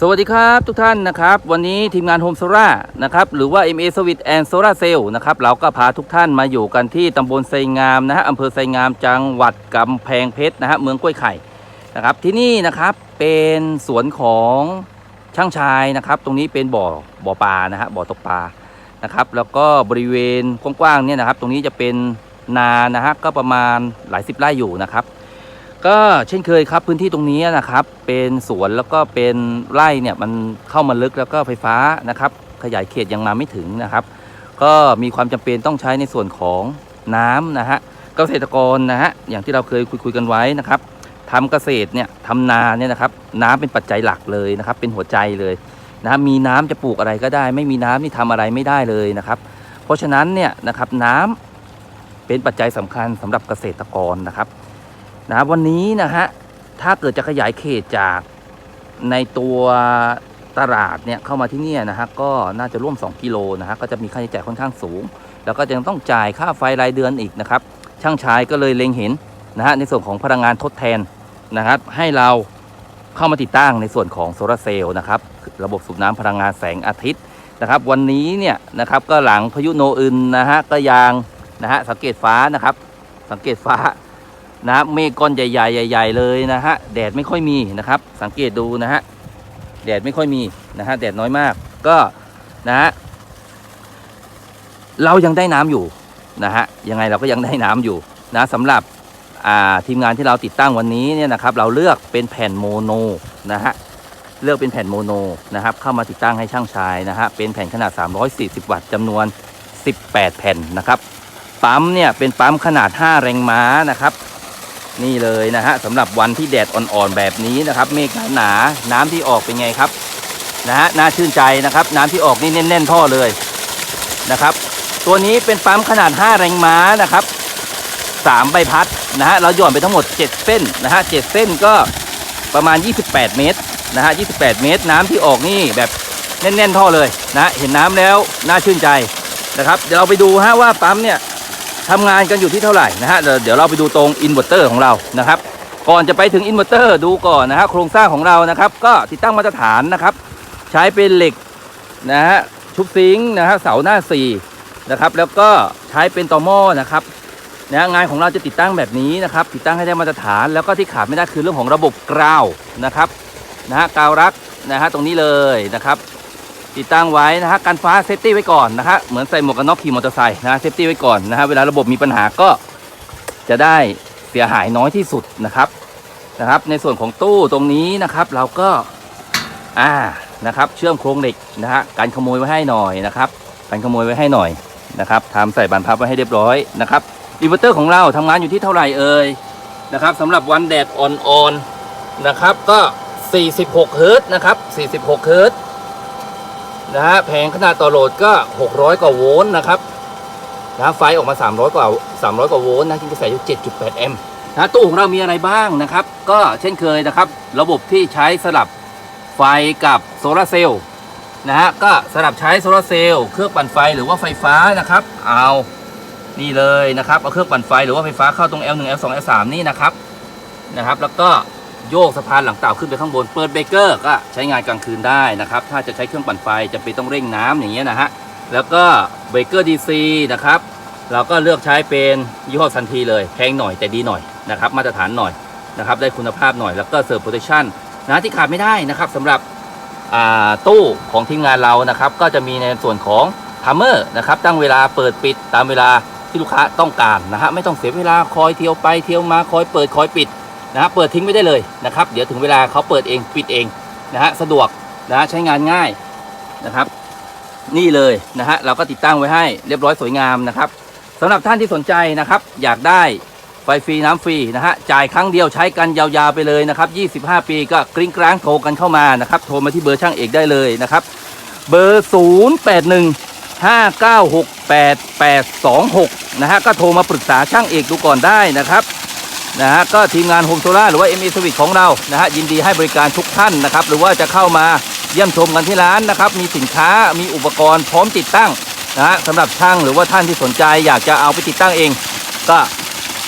สวัสดีครับทุกท่านนะครับ วันนี้ทีมงานโฮมโซล่านะครับหรือว่า MA Service and Solar Cell นะครับเราก็พาทุกท่านมาอยู่กันที่ตำบลไซงามนะฮะอำเภอไซงามจังหวัดกำแพงเพชรนะฮะเมืองกล้วยไข่นะครับที่นี่นะครับเป็นสวนของช่างชายนะครับ ตรงนี้เป็นบ่อบ่อปลานะฮะบ่อตกปลานะครับแล้วก็บริเวณกว้างๆเนี่ยนะครับ ตรงนี้จะเป็นนานะฮะก็ประมาณหลายสิบไร่อยู่นะครับ ก็เช่นเคยครับพื้นที่ตรงนี้นะครับเป็นสวนแล้วก็เป็นไร่เนี่ยมันเข้ามาลึกแล้วก็ไฟฟ้านะครับขยายเขตยังมาไม่ถึงนะครับ ก็มีความจำเป็นต้องใช้ในส่วนของน้ำนะฮะเกษตรกรนะฮะอย่างที่เราเคยคุยคุยกันไว้นะครับทำเกษตรเนี่ยทำนาเนี่ยนะครับน้ำเป็นปัจจัยหลักเลยนะครับ เป็นหัวใจเลยนะมีน้ำจะปลูกอะไรก็ได้ ไม่มีน้ำนี่ทำอะไรไม่ได้เลยนะครับ เพราะฉะนั้นเนี่ยนะครับน้ำเป็นปัจจัยสำคัญสำหรับเกษตรกรนะครับ นะวันนี้นะฮะถ้าเกิดจะขยายเขตจากในตัวตลาดเนี่ยเข้ามาที่นี่นะฮะก็น่าจะร่วม 2 กิโลนะฮะก็จะมีค่าใช้จ่ายค่อนข้างสูง แล้วก็ยังต้องจ่ายค่าไฟรายเดือนอีกนะครับ ช่างชายก็เลยเล็งเห็นนะฮะในส่วนของพลังงานทดแทนนะครับ ให้เราเข้ามาติดตั้งในส่วนของโซลาร์เซลล์นะครับ ระบบสูบน้ำพลังงานแสงอาทิตย์นะครับ วันนี้เนี่ยนะครับก็หลังพายุโนอึนนะฮะก็ยังนะฮะสังเกตฟ้านะครับ สังเกตฟ้า นะเมฆก้อนใหญ่ๆใหญ่ๆเลยนะฮะแดดไม่ค่อยมีนะครับ สังเกตดูนะฮะแดดไม่ค่อยมีนะฮะแดดน้อยมากก็นะฮะเรายังได้น้ำอยู่นะฮะยังไงเราก็ยังได้น้ำอยู่นะสำหรับทีมงานที่เราติดตั้งวันนี้เนี่ยนะครับ เราเลือกเป็นแผ่นโมโนนะฮะเลือกเป็นแผ่นโมโนนะครับเข้ามาติดตั้งให้ช่างชายนะฮะเป็นแผ่นขนาด 340 วัตต์จำนวน 18 แผ่นนะครับปั๊มเนี่ยเป็นปั๊มขนาด 5 แรงม้านะครับ นี่เลยนะฮะสำหรับวันที่แดดอ่อนๆแบบนี้นะครับ เมฆหนาๆน้ำที่ออกเป็นไงครับนะฮะน่าชื่นใจนะครับ น้ำที่ออกนี่แน่นๆท่อเลยนะครับ ตัวนี้เป็นปั๊มขนาด 5 แรงม้านะครับ3ใบพัดนะฮะเราหย่อนไปทั้งหมด 7 เส้นนะฮะ7เส้นก็ประมาณ 28 เมตรนะฮะ28 เมตร น้ำที่ออกนี่แบบแน่นๆท่อเลยนะเห็นน้ำแล้วน่าชื่นใจนะครับ เดี๋ยวเราไปดูฮะว่าปั๊มเนี่ย ทำงานกันอยู่ที่เท่าไหร่นะฮะเดี๋ยวเราไปดูตรงอินเวอร์เตอร์ของเรานะครับ ก่อนจะไปถึงอินเวอร์เตอร์ดูก่อนนะฮะโครงสร้างของเรานะครับ ก็ติดตั้งมาตรฐานนะครับ ใช้เป็นเหล็กนะฮะชุบซิงค์นะฮะเสาหน้า4นะครับ แล้วก็ใช้เป็นตอหม้อนะครับนะงานของเราจะติดตั้งแบบนี้นะครับ ติดตั้งให้ได้มาตรฐานแล้วก็ที่ขาดไม่ได้คือเรื่องของระบบกราวนะครับนะฮะกาวรักนะฮะตรงนี้เลยนะครับ ติดตั้งไว้นะฮะกันฟ้าเซฟตี้ไว้ก่อนนะฮะเหมือนใส่หมวกกันน็อกขี่มอเตอร์ไซค์นะฮะเซฟตี้ไว้ก่อนนะฮะเวลาระบบมีปัญหาก็จะได้เสียหายน้อยที่สุดนะครับนะครับ ในส่วนของตู้ตรงนี้นะครับเราก็อ่านะครับ เชื่อมโครงเหล็กนะฮะการขโมยไว้ให้หน่อยนะครับการขโมยไว้ให้หน่อยนะครับทำใส่บานพับไว้ให้เรียบร้อยนะครับอินเวอร์เตอร์ของเราทำงานอยู่ที่เท่าไหร่เอ่ยนะครับสำหรับวันแดดอ่อนๆนะครับก็ 46 เฮิร์ตนะครับ 46 เฮิร์ต นะฮะแผงขนาดต่อโหลดก็ 600 กว่าโวลต์นะครับนะไฟออกมา 300 กว่า 300 กว่าโวลต์นะกินกระแสอยู่ 7.8 แอมป์นะตู้ของเรามีอะไรบ้างนะครับ ก็เช่นเคยนะครับ ระบบที่ใช้สลับไฟกับโซลาเซลล์นะฮะก็สลับใช้โซลาเซลล์เครื่องปั่นไฟหรือว่าไฟฟ้านะครับ เอานี่เลยนะครับเอาเครื่องปั่นไฟหรือว่าไฟฟ้าเข้าตรง L1 L2 L3 นี่นะครับนะครับ แล้วก็ โยกสะพานหลังเต่าขึ้นไปข้างบน เปิดเบรกเกอร์ก็ใช้งานกลางคืนได้นะครับ ถ้าจะใช้เครื่องปั่นไฟจะเป็นต้องเร่งน้ำอย่างเงี้ยนะฮะ แล้วก็เบรกเกอร์ DC นะครับ เราก็เลือกใช้เป็นยี่ห้อซันทีเลย แพงหน่อยแต่ดีหน่อยนะครับ มาตรฐานหน่อยนะครับ ได้คุณภาพหน่อย แล้วก็เซิร์ฟโปรเทคชั่นนะที่ขาดไม่ได้นะครับสำหรับตู้ของทีมงานเรานะครับ ก็จะมีในส่วนของทัมเมอร์นะครับ ตั้งเวลาเปิดปิดตามเวลาที่ลูกค้าต้องการนะฮะ ไม่ต้องเสียเวลาคอยเที่ยวไปเที่ยวมาคอยเปิดคอยปิด นะฮะเปิดทิ้งไม่ได้เลยนะครับเดี๋ยวถึงเวลาเขาเปิดเองปิดเองนะฮะสะดวกนะฮะใช้งานง่ายนะครับ นี่เลยนะฮะเราก็ติดตั้งไว้ให้เรียบร้อยสวยงามนะครับสำหรับท่านที่สนใจนะครับ อยากได้ไฟฟรีน้ำฟรีนะฮะจ่ายครั้งเดียวใช้กันยาวๆไปเลยนะครับ 25 ปีก็กริ้งกร้างโทรกันเข้ามานะครับ โทรมาที่เบอร์ช่างเอกได้เลยนะครับ เบอร์ 081 5968826 นะฮะก็โทรมาปรึกษาช่างเอกดูก่อนได้นะครับ นะฮะก็ทีมงานโฮมโซล่าหรือว่า ME Service ของเรานะฮะยินดีให้บริการทุกท่านนะครับหรือว่าจะเข้ามาเยี่ยมชมกันที่ร้านนะครับมีสินค้ามีอุปกรณ์พร้อมติดตั้งนะฮะสำหรับช่างหรือว่าท่านที่สนใจอยากจะเอาไปติดตั้งเอง ก็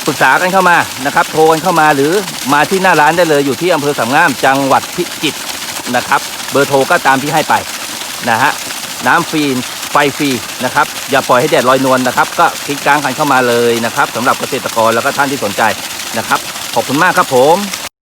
ปรึกษากันเข้ามานะครับโทรกันเข้ามาหรือมาที่หน้าร้านได้เลยอยู่ที่อำเภอสามงามจังหวัดพิจิตรนะครับ เบอร์โทรก็ตามที่ให้ไปนะฮะน้ำฟรีไฟฟรีนะครับอย่าปล่อยให้แดดลอยนวลนะครับ ก็คลิกกลางกันเข้ามาเลยนะครับสำหรับเกษตรกรแล้วก็ท่านที่สนใจ นะครับ ขอบคุณมากครับผม